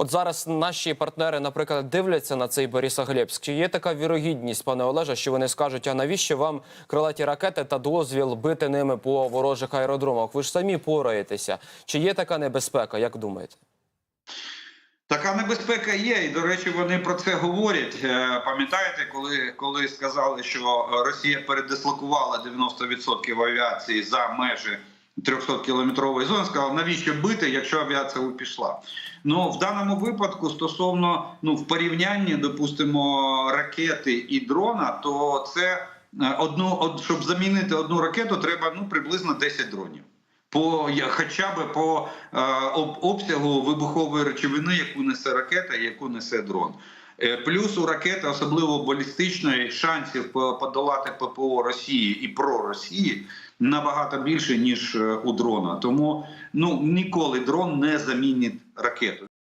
От зараз наші партнери, наприклад, дивляться на цей Борисоглебськ. Чи є така вірогідність, пане Олеже, що вони скажуть, а навіщо вам крилаті ракети та дозвіл бити ними по ворожих аеродромах? Ви ж самі пораєтеся. Чи є така небезпека? Як думаєте? Така небезпека є, і до речі, вони про це говорять. Е, Пам'ятаєте, коли, коли сказали, що Росія передислокувала 90% авіації за межі 300 кілометрової зони, сказала, навіщо бити, якщо авіація пішла. Ну в даному випадку, стосовно ну в порівнянні, допустимо, ракети і дрона, то це е, одну, од, щоб замінити одну ракету, треба ну приблизно 10 дронів. По хоча б по е, об, обсягу вибухової речовини, яку несе ракета, яку несе дрон. Е, Плюс у ракети, особливо балістичної, шансів по- подолати ППО Росії і про Росії набагато більше ніж е, у дрона. Тому ну ніколи дрон не замінить ракету.